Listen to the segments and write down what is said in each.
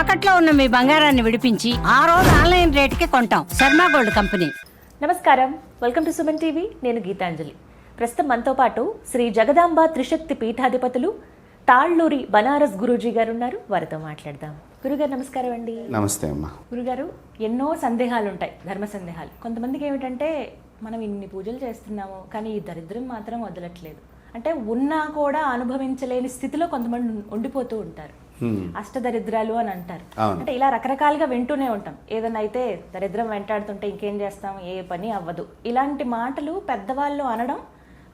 తాకట్లో ఉన్న మీ బంగారాన్ని విడిపించి ఆ రోజు ఆన్లైన్ రేటుకి కొంటాం. Sharma gold company. నమస్కారం. Welcome to Suman TV. నేను గీతాంజలి. ప్రస్తుతం మనతో పాటు శ్రీ జగదాంబ త్రిశక్తి పీఠాధిపతులు తాళ్ళూరి బనారస్ గురూజీ గారు ఉన్నారు వారితో మాట్లాడదాం. గురుగారు నమస్కారం అండి. నమస్తే అమ్మా. గురుగారు ఎన్నో సందేహాలు ఉంటాయి ధర్మ సందేహాలు. కొంతమందికి ఏమిటంటే మనం ఇన్ని పూజలు చేస్తున్నాము కానీ ఈ దరిద్రం మాత్రం వదలట్లేదు. అంటే ఉన్నా కూడా అనుభవించలేని స్థితిలో కొంతమంది ఉండిపోతూ ఉంటారు. అష్టదరిద్రాలు అని అంటారు. అంటే ఇలా రకరకాలుగా వింటూనే ఉంటాం. ఏదైనా అయితే దరిద్రం వెంటాడుతుంటే ఇంకేం చేస్తాం? ఏ పని అవ్వదు. ఇలాంటి మాటలు పెద్దవాళ్ళు అనడం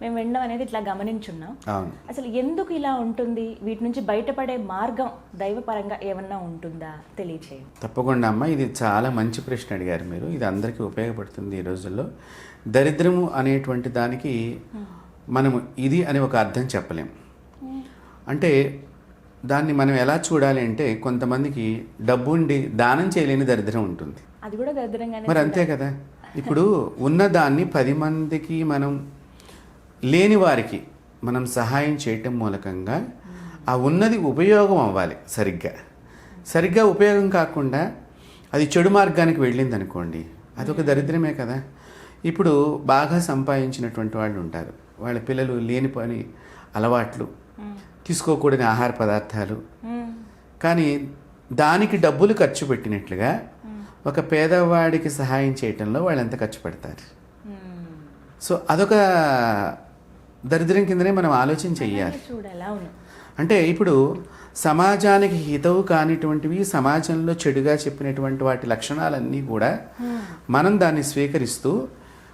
మేము వినడం అనేది ఇట్లా గమనించున్నాం. అసలు ఎందుకు ఇలా ఉంటుంది? వీటి నుంచి బయటపడే మార్గం దైవపరంగా ఏమన్నా ఉంటుందా? తెలియచేయండి. తప్పకుండా అమ్మ. ఇది చాలా మంచి ప్రశ్న అడిగారు మీరు. ఇది అందరికీ ఉపయోగపడుతుంది ఈ రోజుల్లో. దరిద్రము అనేటువంటి దానికి మనము ఇది అని ఒక అర్థం చెప్పలేం. అంటే దాన్ని మనం ఎలా చూడాలి అంటే కొంతమందికి డబ్బు ఉండి దానం చేయలేని దరిద్రం ఉంటుంది. అది కూడా దరిద్రంగానే మరి అంతే కదా? ఇప్పుడు ఉన్నదాన్ని పది మందికి మనం లేని వారికి మనం సహాయం చేయటం మూలకంగా ఆ ఉన్నది ఉపయోగం అవ్వాలి సరిగ్గా. సరిగ్గా ఉపయోగం కాకుండా అది చెడు మార్గానికి వెళ్ళింది అనుకోండి అదొక దరిద్రమే కదా? ఇప్పుడు బాగా సంపాదించినటువంటి వాళ్ళు ఉంటారు. వాళ్ళ పిల్లలు లేని పని అలవాట్లు తీసుకోకూడని ఆహార పదార్థాలు. కానీ దానికి డబ్బులు ఖర్చు పెట్టినట్లుగా ఒక పేదవాడికి సహాయం చేయటంలో వాళ్ళు ఎంత ఖర్చు పెడతారు. సో అదొక దరిద్రం కిందనే మనం ఆలోచన చెయ్యాలి అంటే ఇప్పుడు సమాజానికి హితవు కానిటువంటివి సమాజంలో చెడుగా చెప్పినటువంటి వాటి లక్షణాలన్నీ కూడా మనం దాన్ని స్వీకరిస్తూ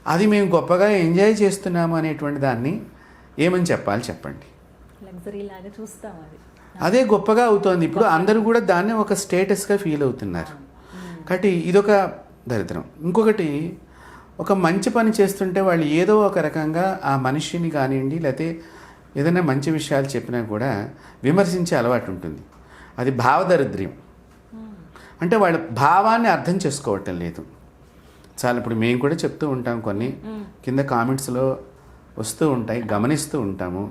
అది మేము గొప్పగా ఎంజాయ్ చేస్తున్నాము అనేటువంటి దాన్ని ఏమని చెప్పాలి చెప్పండి లగ్జరీ లాగా చూస్తాం అది. అదే గొప్పగా అవుతోంది. ఇప్పుడు అందరూ కూడా దాన్ని ఒక స్టేటస్గా ఫీల్ అవుతున్నారు. కాబట్టి ఇదొక దరిద్రం. ఇంకొకటి ఒక మంచి పని చేస్తుంటే వాళ్ళు ఏదో ఒక రకంగా ఆ మనిషిని కానివ్వండి లేకపోతే ఏదైనా మంచి విషయాలు చెప్పినా కూడా విమర్శించే అలవాటు ఉంటుంది. అది భావదరిద్ర్యం అంటే వాళ్ళ భావాన్ని అర్థం చేసుకోవటం లేదు. చాలా ఇప్పుడు మేము కూడా చెప్తూ ఉంటాం కొన్ని. కింద కామెంట్స్లో వస్తూ ఉంటాయి గమనిస్తూ ఉంటాము.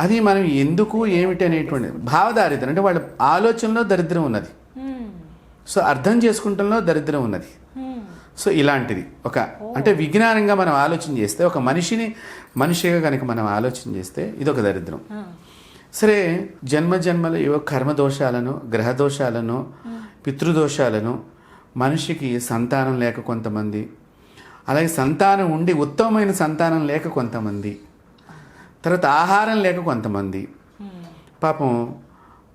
అది మనం ఎందుకు ఏమిటి అనేటువంటి భావదారిద్రం అంటే వాళ్ళ ఆలోచనలో దరిద్రం ఉన్నది. సో అర్థం చేసుకుంటంలో దరిద్రం ఉన్నది. సో ఇలాంటిది. ఒక అంటే విజ్ఞానంగా మనం ఆలోచన చేస్తే ఒక మనిషిని మనిషిగా కనుక మనం ఆలోచన చేస్తే ఇది ఒక దరిద్రం. సరే జన్మ జన్మల ఏవో కర్మ దోషాలను గ్రహ దోషాలను పితృదోషాలను మనిషికి సంతానం లేక కొంతమంది అలాగే సంతానం ఉండి ఉత్తమమైన సంతానం లేక కొంతమంది తర్వాత ఆహారం లేక కొంతమంది. పాపం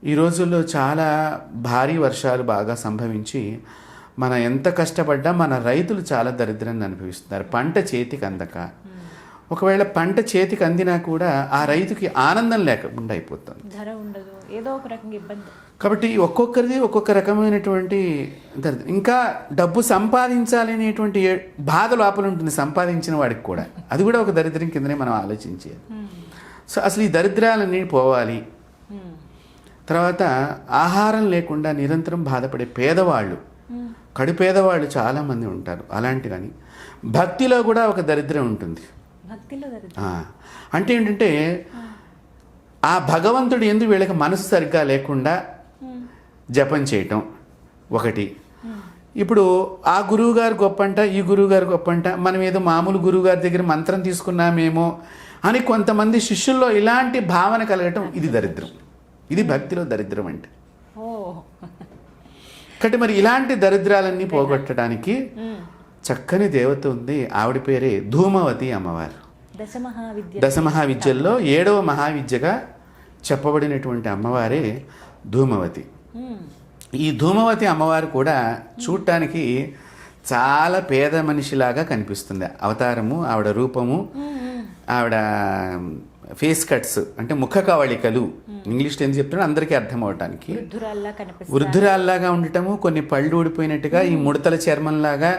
ఈ రోజుల్లో చాలా భారీ వర్షాలు బాగా సంభవించి మన ఎంత కష్టపడ్డా మన రైతులు చాలా దరిద్రాన్ని అనుభవిస్తున్నారు. పంట చేతికి అందక. ఒకవేళ పంట చేతికి అందినా కూడా ఆ రైతుకి ఆనందం లేకుండా అయిపోతుంది. ధర ఉండదు. ఏదో ఒక రకంగా ఇబ్బంది. కాబట్టి ఒక్కొక్కరిది ఒక్కొక్క రకమైనటువంటి దరిద్రం. ఇంకా డబ్బు సంపాదించాలి అనేటువంటి బాధ లోపల ఉంటుంది సంపాదించిన వాడికి కూడా. అది కూడా ఒక దరిద్రం కిందనే మనం ఆలోచించేది. సో అసలు ఈ దరిద్రాలన్నీ పోవాలి. తర్వాత ఆహారం లేకుండా నిరంతరం బాధపడే పేదవాళ్ళు. కడు పేదవాళ్ళు చాలామంది ఉంటారు. అలాంటి కానీ భక్తిలో కూడా ఒక దరిద్రం ఉంటుంది. అంటే ఏంటంటే ఆ. భగవంతుడు ఎందుకు వీళ్ళకి మనసు సరిగ్గా లేకుండా జపం చేయటం ఒకటి. ఇప్పుడు ఆ గురువు గారు గొప్పంట ఈ గురువు గారు గొప్పంట మనం ఏదో మామూలు గురువు గారి దగ్గర మంత్రం తీసుకున్నామేమో అని కొంతమంది శిష్యుల్లో ఇలాంటి భావన కలగటం ఇది దరిద్రం. ఇది భక్తిలో దరిద్రం అంటే. కాబట్టి మరి ఇలాంటి దరిద్రాలన్నీ పోగొట్టడానికి. చక్కని దేవత ఉంది. ఆవిడ పేరే ధూమవతి అమ్మవారు. దశ మహావిద్య దశ మహావిద్యల్లో ఏడవ మహావిద్యగా చెప్పబడినటువంటి అమ్మవారే ధూమవతి. ఈ ధూమవతి అమ్మవారు కూడా చూడటానికి చాలా పేద మనిషిలాగా కనిపిస్తుంది. అవతారము ఆవిడ రూపము ఆవిడ ఫేస్ కట్స్ అంటే ముఖ కవళికలు ఇంగ్లీష్లో ఏం చెప్తున్నా అందరికీ అర్థం అవటానికి. వృద్ధురాల్లాగా ఉండటము కొన్ని పళ్ళు ఊడిపోయినట్టుగా ఈ ముడతల చర్మంలాగా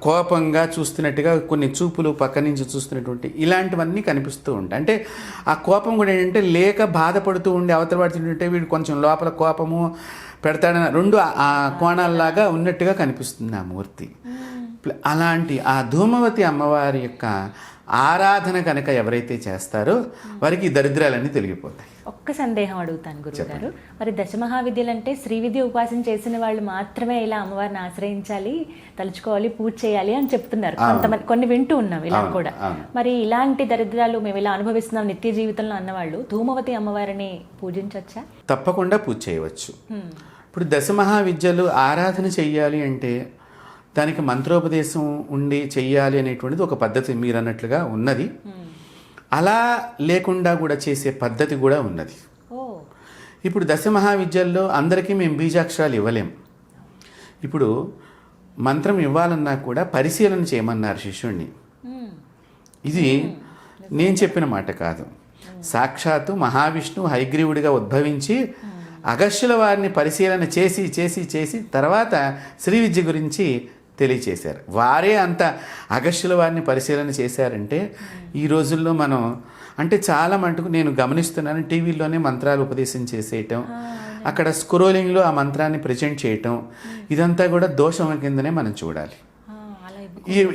కోపంగా చూస్తున్నట్టుగా కొన్ని చూపులు పక్క నుంచి చూస్తున్నటువంటి ఇలాంటివన్నీ కనిపిస్తూ ఉంటాయి. అంటే ఆ కోపం కూడా ఏంటంటే లేక బాధపడుతూ ఉండి అవతల పడుతుంటే వీడు కొంచెం లోపల కోపము పెడతాడని రెండు ఆ- ఆ కోణాల్లాగా ఉన్నట్టుగా కనిపిస్తుంది ఆ మూర్తి. అలాంటి ఆ ధూమవతి అమ్మవారి యొక్క ఆరాధన కనుక ఎవరైతే చేస్తారో వారికి దరిద్రాలన్నీ తొలగిపోతాయి. ఒక్క సందేహం అడుగుతాను గురువు గారు. మరి దశమహావిద్యలు అంటే శ్రీ విద్య ఉపాసన చేసిన వాళ్ళు మాత్రమే ఇలా అమ్మవారిని ఆశ్రయించాలి తలుచుకోవాలి పూజ చేయాలి అని చెప్తున్నారు. కొంతమంది కొన్ని వింటూ ఉన్నాం ఇలా కూడా. మరి ఇలాంటి దరిద్రాలు మేము ఇలా అనుభవిస్తున్నాం నిత్య జీవితంలో అన్నవాళ్ళు ధూమవతి అమ్మవారిని పూజించవచ్చా? తప్పకుండా పూజ చేయవచ్చు. ఇప్పుడు దశమహావిద్యలు ఆరాధన చెయ్యాలి అంటే దానికి మంత్రోపదేశం ఉండి చెయ్యాలి అనేటువంటిది ఒక పద్ధతి మీరు అన్నట్లుగా ఉన్నది. అలా లేకుండా కూడా చేసే పద్ధతి కూడా ఉన్నది. ఇప్పుడు దశమహావిద్యల్లో అందరికీ మేము బీజాక్షరాలు ఇవ్వలేం. ఇప్పుడు మంత్రం ఇవ్వాలన్నా కూడా పరిశీలన చేయమన్నారు శిష్యుణ్ణి. ఇది నేను చెప్పిన మాట కాదు. సాక్షాత్తు మహావిష్ణువు హైగ్రీవుడిగా ఉద్భవించి అగస్యుల వారిని పరిశీలన చేసి చేసి చేసి తర్వాత శ్రీ విద్య గురించి తెలియచేశారు. వారే అంత అగస్యుల వారిని పరిశీలన చేశారంటే ఈ రోజుల్లో మనం అంటే చాలా మటుకు నేను గమనిస్తున్నాను టీవీలోనే మంత్రాలు ఉపదేశం చేసేయటం అక్కడ స్క్రోలింగ్లో ఆ మంత్రాన్ని ప్రజెంట్ చేయటం ఇదంతా కూడా దోషం కిందనే మనం చూడాలి.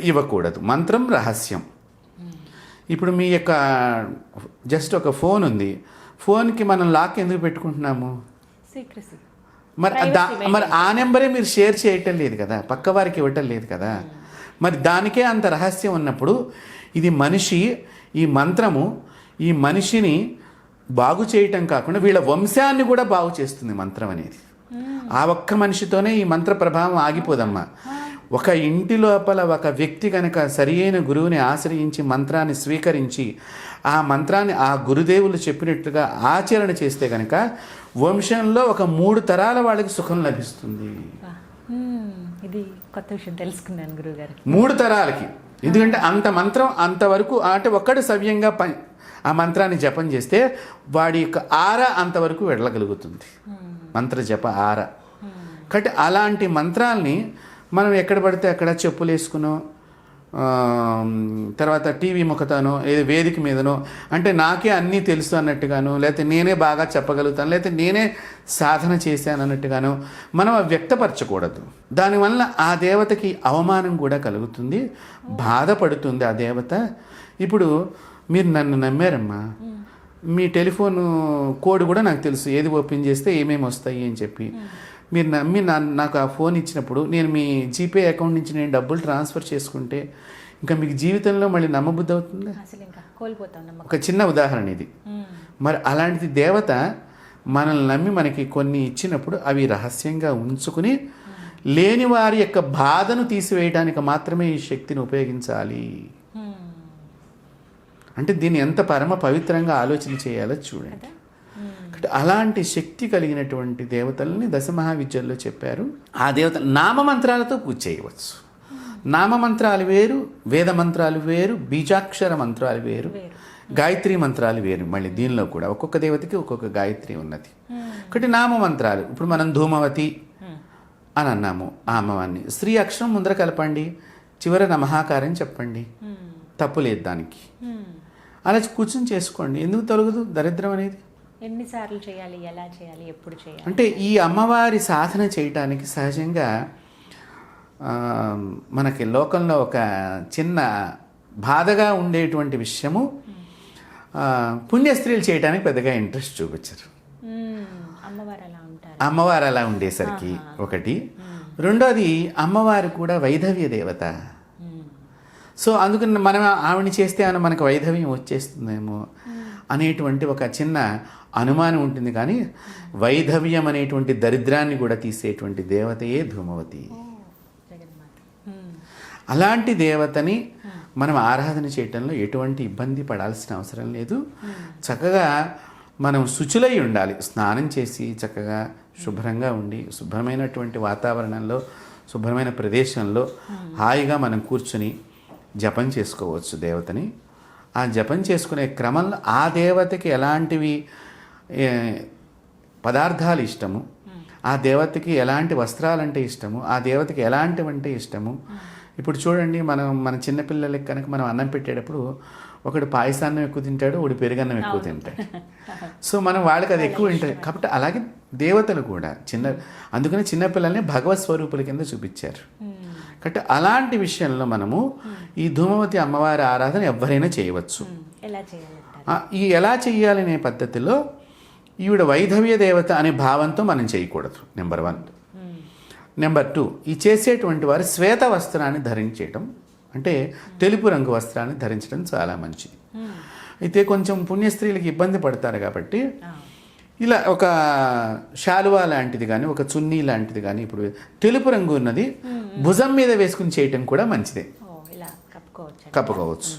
ఇవ్వకూడదు. మంత్రం రహస్యం. ఇప్పుడు మీ యొక్క జస్ట్ ఒక ఫోన్ ఉంది ఫోన్కి మనం లాక్ ఎందుకు పెట్టుకుంటున్నాము? సీక్రసీ. మరి దా మరి ఆ నెంబరే మీరు షేర్ చేయటం లేదు కదా పక్క వారికి ఇవ్వటం లేదు కదా. మరి దానికే అంత రహస్యం ఉన్నప్పుడు ఇది మనిషి ఈ మంత్రము ఈ మనిషిని బాగు చేయటం కాకుండా వీళ్ళ వంశాన్ని కూడా బాగు చేస్తుంది మంత్రం అనేది. ఆ ఒక్క మనిషితోనే ఈ మంత్ర ప్రభావం ఆగిపోదమ్మా. ఒక ఇంటి లోపల ఒక వ్యక్తి కనుక సరియైన గురువుని ఆశ్రయించి మంత్రాన్ని స్వీకరించి ఆ మంత్రాన్ని ఆ గురుదేవులు చెప్పినట్లుగా ఆచరణ చేస్తే కనుక వంశంలో ఒక మూడు తరాల వాళ్ళకి సుఖం లభిస్తుంది. ఇది కొత్త విషయం తెలుసుకున్నాను గురువుగారు. మూడు తరాలకి. ఎందుకంటే అంత మంత్రం అంతవరకు అంటే ఒక్కడు సవ్యంగా పని ఆ మంత్రాన్ని జపం చేస్తే వాడి యొక్క ఆర అంతవరకు వెళ్ళగలుగుతుంది. మంత్ర జప ఆర. కాబట్టి అలాంటి మంత్రాల్ని మనం ఎక్కడ పడితే అక్కడ చెప్పులు వేసుకునో తర్వాత టీవీ ముఖతానో ఏదో వేదిక మీదనో అంటే నాకే అన్నీ తెలుసు అన్నట్టుగాను లేకపోతే నేనే బాగా చెప్పగలుగుతాను లేకపోతే నేనే సాధన చేశాను అన్నట్టుగాను మనం వ్యక్తపరచకూడదు. దానివల్ల ఆ దేవతకి అవమానం కూడా కలుగుతుంది బాధపడుతుంది ఆ దేవత. ఇప్పుడు మీరు నన్ను నమ్మారమ్మా. మీ టెలిఫోన్ కోడ్ కూడా నాకు తెలుసు ఏది ఓపెన్ చేస్తే ఏమేమి వస్తాయి అని చెప్పి. మీరు నమ్మి నా నాకు ఆ ఫోన్ ఇచ్చినప్పుడు నేను మీ జీపే అకౌంట్ నుంచి నేను డబ్బులు ట్రాన్స్ఫర్ చేసుకుంటే ఇంకా మీకు జీవితంలో మళ్ళీ నమ్మబుద్ధి అవుతుందా? ఒక చిన్న ఉదాహరణ ఇది. మరి అలాంటిది దేవత మనల్ని నమ్మి మనకి కొన్ని ఇచ్చినప్పుడు అవి రహస్యంగా ఉంచుకుని లేని వారి యొక్క బాధను తీసివేయడానికి మాత్రమే ఈ శక్తిని ఉపయోగించాలి. అంటే దీన్ని ఎంత పరమ పవిత్రంగా ఆలోచన చేయాలో చూడండి. అలాంటి శక్తి కలిగినటువంటి దేవతల్ని దశమహావిద్యల్లో చెప్పారు. ఆ దేవత నామమంత్రాలతో పూజ చేయవచ్చు. నామమంత్రాలు వేరు వేద మంత్రాలు వేరు బీజాక్షర మంత్రాలు వేరు గాయత్రి మంత్రాలు వేరు. మళ్ళీ దీనిలో కూడా ఒక్కొక్క దేవతకి ఒక్కొక్క గాయత్రి ఉన్నది. ఒకటి నామ మంత్రాలు ఇప్పుడు మనం ధూమవతి అని అన్నాము ఆ అమ్మవారిని. స్త్రీ అక్షరం ముందర కలపండి చివర నమహాకారం చెప్పండి. తప్పు లేదు దానికి. అలా కూర్చొని చేసుకోండి. ఎందుకు తొలగదు? దరిద్రం అనేది. ఎన్నిసార్లు చేయాలి ఎలా చేయాలి ఎప్పుడు చేయాలి? అంటే ఈ అమ్మవారి సాధన చేయటానికి సహజంగా మనకి లోకంలో ఒక చిన్న బాధగా ఉండేటువంటి విషయము ఆ, పుణ్య స్త్రీలు చేయడానికి పెద్దగా ఇంట్రెస్ట్ చూపించరు. మ్మ్. అమ్మవారు అలా ఉండేసరికి ఒకటి. రెండోది అమ్మవారు కూడా వైధవ్య దేవత. సో అందుకని మనం ఆవిడని చేస్తే ఆమె మనకు వైధవ్యం వచ్చేస్తుందేమో అనేటువంటి ఒక చిన్న అనుమానం ఉంటుంది కానీ వైధవ్యం అనేటువంటి దరిద్రాన్ని కూడా తీసేటువంటి దేవతయే ధూమవతి. అలాంటి దేవతని మనం ఆరాధన చేయటంలో ఎటువంటి ఇబ్బంది పడాల్సిన అవసరం లేదు. చక్కగా మనం శుచులై ఉండాలి. స్నానం చేసి చక్కగా శుభ్రంగా ఉండి శుభ్రమైనటువంటి వాతావరణంలో శుభ్రమైన ప్రదేశంలో హాయిగా మనం కూర్చుని జపం చేసుకోవచ్చు దేవతని. ఆ జపం చేసుకునే క్రమంలో ఆ దేవతకి ఎలాంటివి పదార్థాలు ఇష్టము. ఆ దేవతకి ఎలాంటి వస్త్రాలంటే ఇష్టము. ఆ దేవతకి ఎలాంటివంటే ఇష్టము. ఇప్పుడు చూడండి మనం మన చిన్నపిల్లలకి కనుక మనం అన్నం పెట్టేటప్పుడు ఒకడు పాయసాన్నం ఎక్కువ తింటాడు ఒకడు పెరుగన్నం ఎక్కువ తింటాడు. సో మనం వాళ్ళకి అది ఎక్కువ ఉంటుంది కాబట్టి అలాగే దేవతలు కూడా చిన్న అందుకని చిన్నపిల్లల్ని భగవత్ స్వరూపుల కింద చూపించారు. కాబట్టి అలాంటి విషయంలో మనము ఈ ధూమవతి అమ్మవారి ఆరాధన ఎవరైనా చేయవచ్చు. ఈ ఎలా చెయ్యాలనే పద్ధతిలో ఈవిడ వైధవ్య దేవత అనే భావంతో మనం చేయకూడదు నెంబర్ వన్ నెంబర్ టూ ఈ చేసేటువంటి వారు శ్వేత వస్త్రాన్ని ధరించేయటం అంటే తెలుపు రంగు వస్త్రాన్ని ధరించడం చాలా మంచిది. అయితే కొంచెం పుణ్యస్త్రీలకు ఇబ్బంది పడతారు కాబట్టి ఇలా ఒక శాలువా లాంటిది కానీ ఒక చున్నీ లాంటిది కానీ ఇప్పుడు తెలుపు రంగు ఉన్నది భుజం మీద వేసుకుని చేయటం కూడా మంచిదే. కప్పుకోవచ్చు.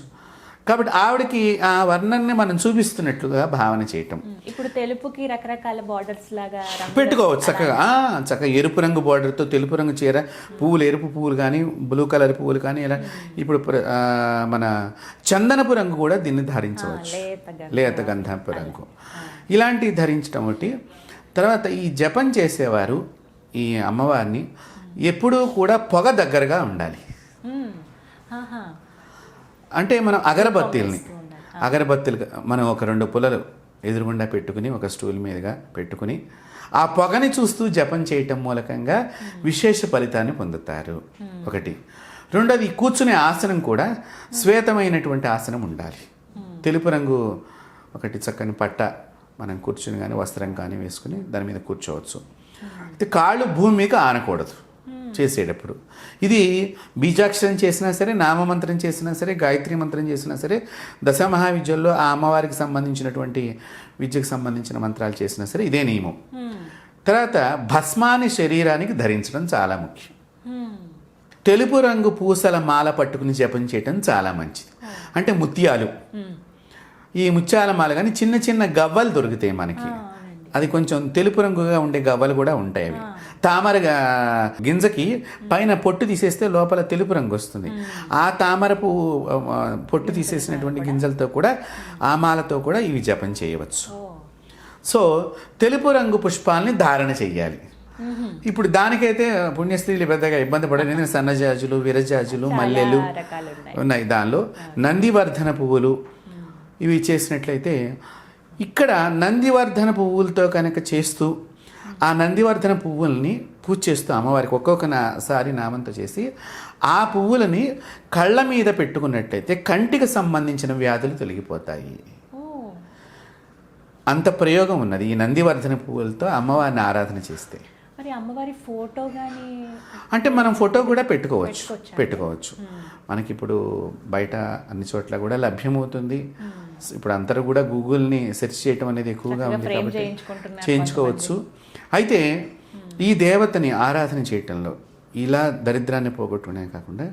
కాబట్టి ఆవిడకి ఆ వర్ణాన్ని మనం చూపిస్తున్నట్లుగా భావన చేయటం. ఇప్పుడు తెలుపుకి రకరకాల బార్డర్స్ లాగా పెట్టుకోవచ్చు చక్కగా. చక్కగా ఎరుపు రంగు బార్డర్తో తెలుపు రంగు చీర పువ్వులు ఎరుపు పువ్వులు కానీ బ్లూ కలర్ పువ్వులు కానీ ఇలా ఇప్పుడు మన చందనపు రంగు కూడా దీన్ని ధరించవచ్చు. లేత గంధం. లేత గంధపు రంగు. ఇలాంటివి ధరించడం ఒకటి. తర్వాత ఈ జపం చేసేవారు ఈ అమ్మవారిని ఎప్పుడూ కూడా పొగ దగ్గరగా ఉండాలి. అంటే మనం అగరబత్తీల్ని అగరబత్తీలు మనం ఒక రెండు పుల్లలు ఎదురుగుండా పెట్టుకుని ఒక స్టూల్ మీదుగా పెట్టుకుని ఆ పొగని చూస్తూ జపం చేయటం మూలకంగా విశేష ఫలితాన్ని పొందుతారు. ఒకటి. రెండోది కూర్చునే ఆసనం కూడా శ్వేతమైనటువంటి ఆసనం ఉండాలి. తెలుపు రంగు ఒకటి చక్కని పట్ట మనం కూర్చుని కానీ వస్త్రం కానీ వేసుకుని దాని మీద కూర్చోవచ్చు. అయితే కాళ్ళు భూమి మీద ఆనకూడదు. చేసేటప్పుడు. ఇది బీజాక్షరం చేసినా సరే నామమంత్రం చేసినా సరే గాయత్రి మంత్రం చేసినా సరే దశ మహావిద్యల్లో ఆ అమ్మవారికి సంబంధించినటువంటి విద్యకు సంబంధించిన మంత్రాలు చేసినా సరే ఇదే నియమం. ఉమ్, తర్వాత భస్మాన్ని శరీరానికి ధరించడం చాలా ముఖ్యం. తెలుపు రంగు పూసల మాల పట్టుకుని జపం చేయటం చాలా మంచిది. అంటే ముత్యాలు. ఉమ్, ఈ ముత్యాల మాల కానీ చిన్న చిన్న గవ్వలు దొరుకుతాయి మనకి. అది కొంచెం తెలుపు రంగుగా ఉండే గవ్వలు కూడా ఉంటాయి అవి. తామర గా- గింజకి పైన పొట్టు తీసేస్తే లోపల తెలుపు రంగు వస్తుంది. ఆ తామర పువ్వు పొట్టు తీసేసినటువంటి గింజలతో కూడా ఆ మాలతో కూడా ఇవి జపం చేయవచ్చు. సో తెలుపు రంగు పుష్పాలని ధారణ చెయ్యాలి. ఇప్పుడు దానికైతే పుణ్యస్త్రీలు పెద్దగా ఇబ్బంది పడరు ఎందుకంటే సన్నజాజులు విరజాజులు మల్లెలు ఉన్నాయి దానిలో. నందివర్ధన పువ్వులు ఇవి చేసినట్లయితే ఇక్కడ నందివర్ధన పువ్వులతో కనుక చేస్తూ ఆ నందివర్ధన పువ్వుల్ని పూజ చేస్తూ అమ్మవారికి ఒక్కొక్క నా సారి నామంతో చేసి ఆ పువ్వులని కళ్ళ మీద పెట్టుకున్నట్లయితే కంటికి సంబంధించిన వ్యాధులు తొలగిపోతాయి. అంత ప్రయోగం ఉన్నది ఈ నందివర్ధన పువ్వులతో అమ్మవారిని ఆరాధన చేస్తే. మరి అమ్మవారి ఫోటో కానీ అంటే మనం ఫోటో కూడా పెట్టుకోవచ్చు. పెట్టుకోవచ్చా? మనకి ఇప్పుడు బయట అన్ని చోట్ల కూడా లభ్యమవుతుంది. ఇప్పుడు అందరూ కూడా గూగుల్ని సెర్చ్ చేయటం అనేది ఎక్కువగా ఉంది కాబట్టి చేయించుకోవచ్చు. అయితే ఈ దేవతని ఆరాధన చేయటంలో ఇలా దరిద్రాన్ని పోగొట్టుకునే కాకుండా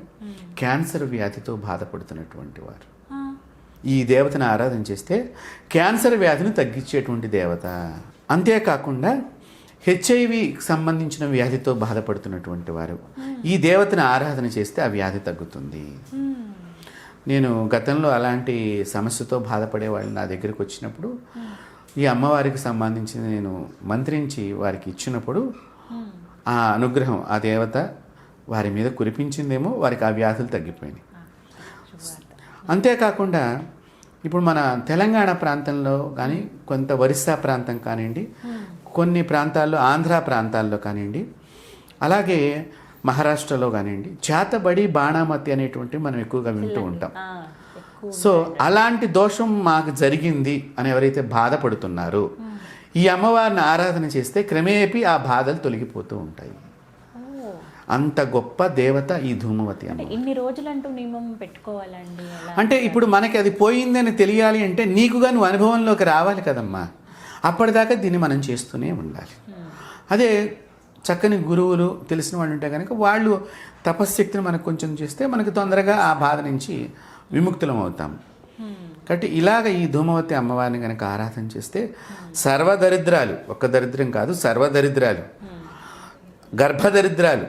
క్యాన్సర్ వ్యాధితో బాధపడుతున్నటువంటి వారు. ఈ దేవతను ఆరాధన చేస్తే క్యాన్సర్ వ్యాధిని తగ్గించేటువంటి దేవత. అంతేకాకుండా హెచ్ఐవి సంబంధించిన వ్యాధితో బాధపడుతున్నటువంటి వారు. ఈ దేవతను ఆరాధన చేస్తే ఆ వ్యాధి తగ్గుతుంది. నేను గతంలో అలాంటి సమస్యతో బాధపడే వాళ్ళు నా దగ్గరికి వచ్చినప్పుడు ఈ అమ్మవారికి సంబంధించి నేను మంత్రించి వారికి ఇచ్చినప్పుడు ఆ అనుగ్రహం ఆ దేవత వారి మీద కురిపించిందేమో వారికి ఆ వ్యాధులు తగ్గిపోయినాయి. అంతేకాకుండా ఇప్పుడు మన తెలంగాణ ప్రాంతంలో కానీ కొంత ఒరిస్సా ప్రాంతం కానివ్వండి కొన్ని ప్రాంతాల్లో ఆంధ్ర ప్రాంతాల్లో కానివ్వండి అలాగే మహారాష్ట్రలో కానివ్వండి చేతబడి బాణామతి అనేటువంటి మనం ఎక్కువగా వింటూ ఉంటాం. సో అలాంటి దోషం మాకు జరిగింది అని ఎవరైతే బాధపడుతున్నారో ఈ అమ్మవారిని ఆరాధన చేస్తే క్రమేపీ ఆ బాధలు తొలగిపోతూ ఉంటాయి. అంత గొప్ప దేవత ఈ ధూమవతి అమ్మ ఇన్ని రోజులంటూ నియమం పెట్టుకోవాలండి అంటే ఇప్పుడు మనకి అది పోయిందని తెలియాలి అంటే నీకుగా నువ్వు అనుభవంలోకి రావాలి కదమ్మా. అప్పటిదాకా దీన్ని మనం చేస్తూనే ఉండాలి. అదే చక్కని గురువులు తెలిసిన వాళ్ళు ఉంటే కనుక వాళ్ళు తపశ్శక్తిని మనకు కొంచెం చేస్తే మనకు తొందరగా ఆ బాధ నుంచి విముక్తులం అవుతాం కాబట్టి ఇలాగ ఈ ధూమవతి అమ్మవారిని కనుక ఆరాధన చేస్తే సర్వదరిద్రాలు ఒక్క దరిద్రం కాదు సర్వదరిద్రాలు గర్భదరిద్రాలు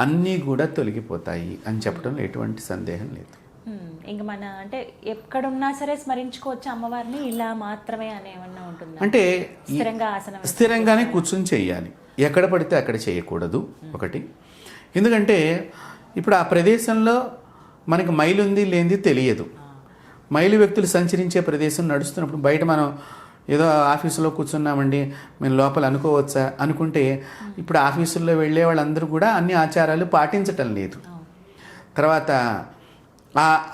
అన్నీ కూడా తొలగిపోతాయి అని చెప్పడంలో ఎటువంటి సందేహం లేదు. ఇంక మన అంటే ఎక్కడున్నా సరే స్మరించుకోవచ్చు అమ్మవారిని ఇలా మాత్రమే అని ఏమన్నా ఉంటుందా? అంటే స్థిరంగా ఆసనం స్థిరంగానే కూర్చొని చేయాలి ఎక్కడ పడితే అక్కడ చేయకూడదు ఒకటి. ఎందుకంటే ఇప్పుడు ఆ ప్రదేశంలో మనకి మైలు ఉంది లేనిది తెలియదు. మైలు వ్యక్తులు సంచరించే ప్రదేశం నడుస్తున్నప్పుడు బయట మనం ఏదో ఆఫీసులో కూర్చున్నామండి మేము లోపల అనుకోవచ్చా అనుకుంటే ఇప్పుడు ఆఫీసుల్లో వెళ్ళే వాళ్ళందరూ కూడా అన్ని ఆచారాలు పాటించటం లేదు. తర్వాత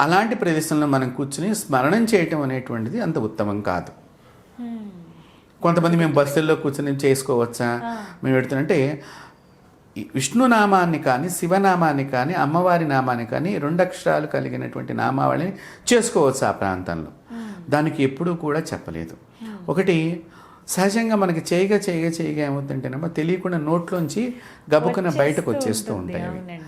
అలాంటి ప్రదేశంలో మనం కూర్చుని స్మరణం చేయటం అనేటువంటిది అంత ఉత్తమం కాదు. కొంతమంది మేము బస్సుల్లో కూర్చొని చేసుకోవచ్చా? మేము పెడుతుంటే ఈ విష్ణునామాన్ని కానీ శివనామాన్ని కానీ అమ్మవారి నామాన్ని కానీ రెండు అక్షరాలు కలిగినటువంటి నామావళిని చేసుకోవచ్చు ఆ ప్రాంతంలో. దానికి ఎప్పుడూ కూడా చెప్పలేదు. ఒకటి సహజంగా మనకి చేయగా చేయగా చేయగా ఏమవుతుంటేనేమో తెలియకుండా నోట్లోంచి గబుక్కున బయటకు వచ్చేస్తూ ఉంటాయి అవి.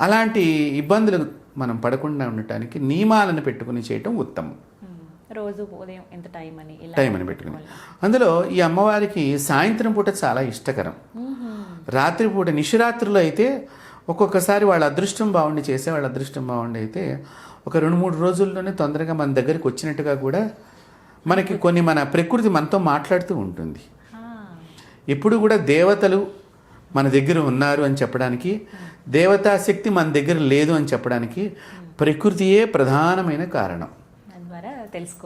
అలాంటి ఇబ్బందులు మనం పడకుండా ఉండటానికి నియమాలను పెట్టుకుని చేయటం ఉత్తమం. మ్మ్. రోజు ఉదయం ఎంత టైం అని టైం అని పెట్టుకుని అందులో ఈ అమ్మవారికి సాయంత్రం పూట చాలా ఇష్టకరం. రాత్రిపూట నిశిరాత్రులు అయితే ఒక్కొక్కసారి వాళ్ళ అదృష్టం బాగుండి చేసే వాళ్ళ అదృష్టం బాగుండి అయితే ఒక రెండు మూడు రోజుల్లోనే తొందరగా మన దగ్గరికి వచ్చినట్టుగా కూడా మనకి కొన్ని మన ప్రకృతి మనతో మాట్లాడుతూ ఉంటుంది. ఎప్పుడు కూడా దేవతలు మన దగ్గర ఉన్నారు అని చెప్పడానికి దేవతా శక్తి మన దగ్గర లేదు అని చెప్పడానికి ప్రకృతియే ప్రధానమైన కారణం.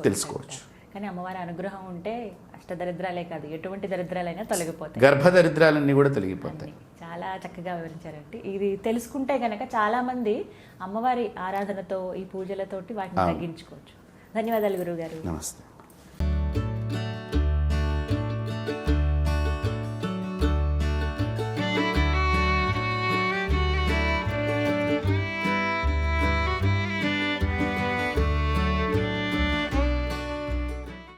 తెలుసుకోవచ్చు. కానీ అమ్మవారి అనుగ్రహం ఉంటే అష్టదరిద్రాలే కాదు ఎటువంటి దరిద్రాలైనా తొలగిపోతాయి. గర్భదరిద్రాలన్నీ కూడా తొలగిపోతాయి. చాలా చక్కగా వివరించారండి. ఇది తెలుసుకుంటే గనక చాలా మంది అమ్మవారి ఆరాధనతో ఈ పూజలతోటి వాటిని తగ్గించుకోవచ్చు. ధన్యవాదాలు గురుగారు నమస్తే.